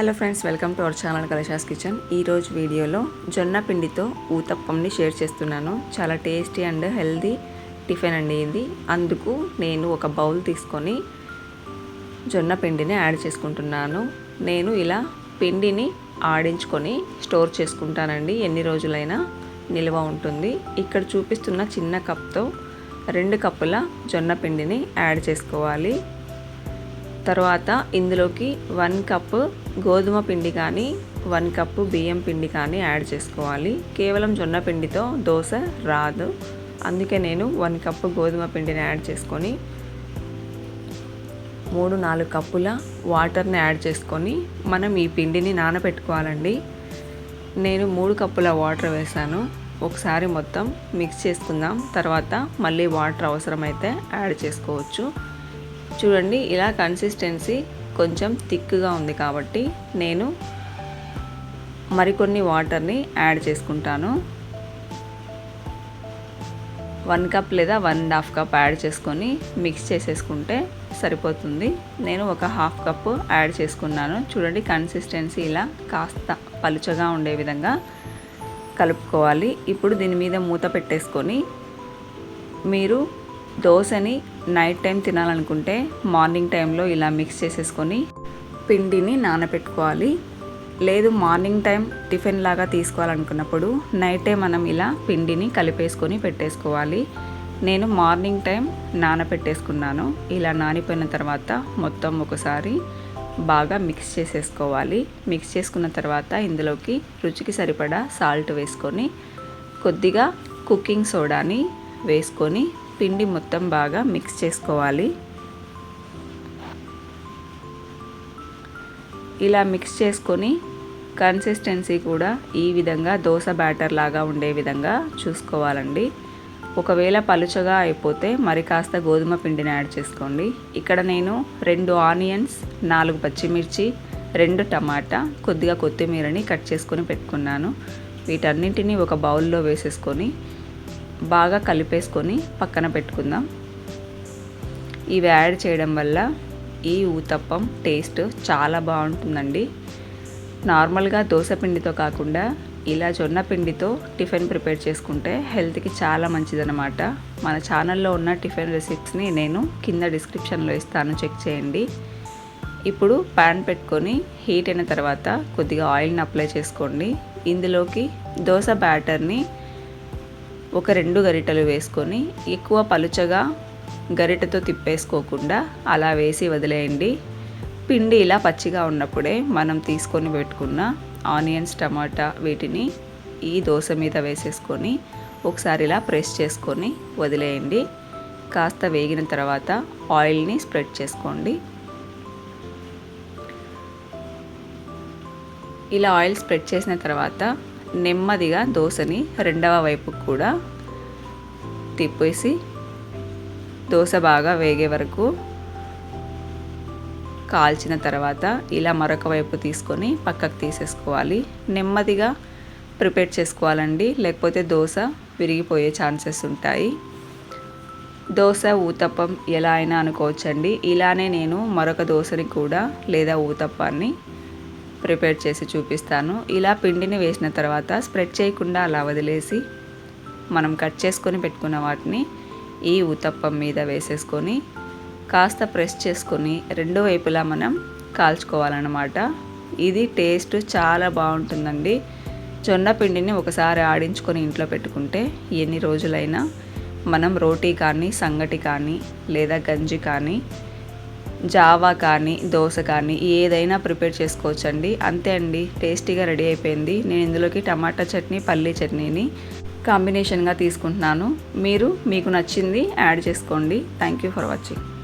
Hello friends welcome to our channel Kalasha's kitchen. ఈరోజు వీడియోలో జొన్న పిండితో ఊతప్పంని షేర్ చేస్తున్నాను. చాలా టేస్టీ అండ్ హెల్దీ టిఫిన్ అండి ఇది. అందుకు నేను ఒక బౌల్ తీసుకొని జొన్న పిండిని యాడ్ చేసుకుంటున్నాను. నేను ఇలా పిండిని ఆడించుకొని స్టోర్ చేసుకుంటానండి. ఎన్ని రోజులైనా నిల్వ ఉంటుంది. ఇక్కడ చూపిస్తున్న చిన్న కప్తో రెండు కప్పుల జొన్న పిండిని యాడ్ చేసుకోవాలి. తర్వాత ఇందులోకి వన్ కప్ గోధుమ పిండి కానీ వన్ కప్పు బియ్యం పిండి కానీ యాడ్ చేసుకోవాలి. కేవలం జొన్న పిండితో దోశ రాదు. అందుకే నేను వన్ కప్పు గోధుమ పిండిని యాడ్ చేసుకొని మూడు నాలుగు కప్పుల వాటర్ని యాడ్ చేసుకొని మనం ఈ పిండిని నానబెట్టుకోవాలండి. నేను మూడు కప్పుల వాటర్ వేసాను. ఒకసారి మొత్తం మిక్స్ చేసుకుందాం. తర్వాత మళ్ళీ వాటర్ అవసరమైతే యాడ్ చేసుకోవచ్చు. చూడండి ఇలా కన్సిస్టెన్సీ కొంచెం థిక్గా ఉంది కాబట్టి నేను మరికొన్ని వాటర్ని యాడ్ చేసుకుంటాను. వన్ కప్ లేదా one and half cup add చేసుకొని మిక్స్ చేసేసుకుంటే సరిపోతుంది. నేను ఒక హాఫ్ కప్ యాడ్ చేసుకున్నాను. చూడండి కన్సిస్టెన్సీ ఇలా కాస్త పలుచగా ఉండే విధంగా కలుపుకోవాలి. ఇప్పుడు దీని మీద మూత పెట్టేసుకొని మీరు దోశని నైట్ టైం తినాలనుకుంటే మార్నింగ్ టైంలో ఇలా మిక్స్ చేసేసుకొని పిండిని నానబెట్టుకోవాలి లేదు మార్నింగ్ టైం టిఫిన్ లాగా తీసుకోవాలనుకున్నప్పుడు నైటే మనం ఇలా పిండిని కలిపేసుకొని పెట్టేసుకోవాలి. నేను మార్నింగ్ టైం నానబెట్టేసుకున్నాను ఇలా నానిపోయిన తర్వాత మొత్తం ఒకసారి బాగా మిక్స్ చేసేసుకోవాలి. మిక్స్ చేసుకున్న తర్వాత ఇందులోకి రుచికి సరిపడా సాల్ట్ వేసుకొని కొద్దిగా కుకింగ్ సోడాని వేసుకొని పిండి మొత్తం బాగా మిక్స్ చేసుకోవాలి. ఇలా మిక్స్ చేసుకొని కన్సిస్టెన్సీ కూడా ఈ విధంగా దోశ బ్యాటర్ లాగా ఉండే విధంగా చూసుకోవాలండి. ఒకవేళ పలుచగా అయిపోతే మరి కాస్త గోధుమ పిండిని యాడ్ చేసుకోండి. ఇక్కడ నేను రెండు ఆనియన్స్ నాలుగు పచ్చిమిర్చి రెండు టమాటా కొద్దిగా కొత్తిమీరని కట్ చేసుకొని పెట్టుకున్నాను. వీటన్నింటినీ ఒక బౌల్లో వేసేసుకొని బాగా కలిపేసుకొని పక్కన పెట్టుకుందాం. ఇవి యాడ్ చేయడం వల్ల ఈ ఊతప్పం టేస్ట్ చాలా బాగుంటుందండి. నార్మల్గా దోశ పిండితో కాకుండా ఇలా జొన్న పిండితో టిఫిన్ ప్రిపేర్ చేసుకుంటే హెల్త్కి చాలా మంచిదన్నమాట. మన ఛానల్లో ఉన్న టిఫిన్ రెసిప్స్ని నేను కింద డిస్క్రిప్షన్లో ఇస్తాను చెక్ చేయండి. ఇప్పుడు ప్యాన్ పెట్టుకొని హీట్ అయిన తర్వాత కొద్దిగా ఆయిల్ని అప్లై చేసుకోండి. ఇందులోకి దోశ బ్యాటర్ని ఒక రెండు గరిటెలు వేసుకొని ఎక్కువ పలుచగా గరిటెతో తిప్పేసుకోకుండా అలా వేసి వదిలేయండి. పిండి ఇలా పచ్చిగా ఉన్నప్పుడే మనం తీసుకొని పెట్టుకున్న ఆనియన్స్ టమాటా వీటిని ఈ దోశ మీద వేసేసుకొని ఒకసారి ఇలా ప్రెస్ చేసుకొని వదిలేయండి. కాస్త వేగిన తర్వాత ఆయిల్ని స్ప్రెడ్ చేసుకోండి. ఇలా ఆయిల్ స్ప్రెడ్ చేసిన తర్వాత నెమ్మదిగా దోశని రెండవ వైపు కూడా తిప్పేసి దోశ బాగా వేగే వరకు కాల్చిన తర్వాత ఇలా మరొక వైపు తీసుకొని పక్కకు తీసేసుకోవాలి. నెమ్మదిగా ప్రిపేర్ చేసుకోవాలండి. లేకపోతే దోశ విరిగిపోయే ఛాన్సెస్ ఉంటాయి. దోశ ఊతప్పం ఎలా అయినా అనుకోవచ్చండి. ఇలానే నేను మరొక దోశని కూడా లేదా ఊతప్పాన్ని ప్రిపేర్ చేసి చూపిస్తాను. ఇలా పిండిని వేసిన తర్వాత స్ప్రెడ్ చేయకుండా అలా వదిలేసి మనం కట్ చేసుకొని పెట్టుకున్న వాటిని ఈ ఉతప్పం మీద వేసేసుకొని కాస్త ప్రెస్ చేసుకొని రెండు వైపులా మనం కాల్చుకోవాలన్నమాట. ఇది టేస్ట్ చాలా బాగుంటుందండి. జొన్న పిండిని ఒకసారి ఆడించుకొని ఇంట్లో పెట్టుకుంటే ఎన్ని రోజులైనా మనం రోటీ కానీ సంగటి కానీ లేదా గంజి కానీ జావా కానీ దోశ కానీ ఏదైనా ప్రిపేర్ చేసుకోవచ్చండి. అంతే అండి టేస్టీగా రెడీ అయిపోయింది. నేను ఇందులోకి టమాటా చట్నీ పల్లీ చట్నీని కాంబినేషన్గా తీసుకుంటున్నాను. మీరు మీకు నచ్చింది యాడ్ చేసుకోండి. Thank you for watching.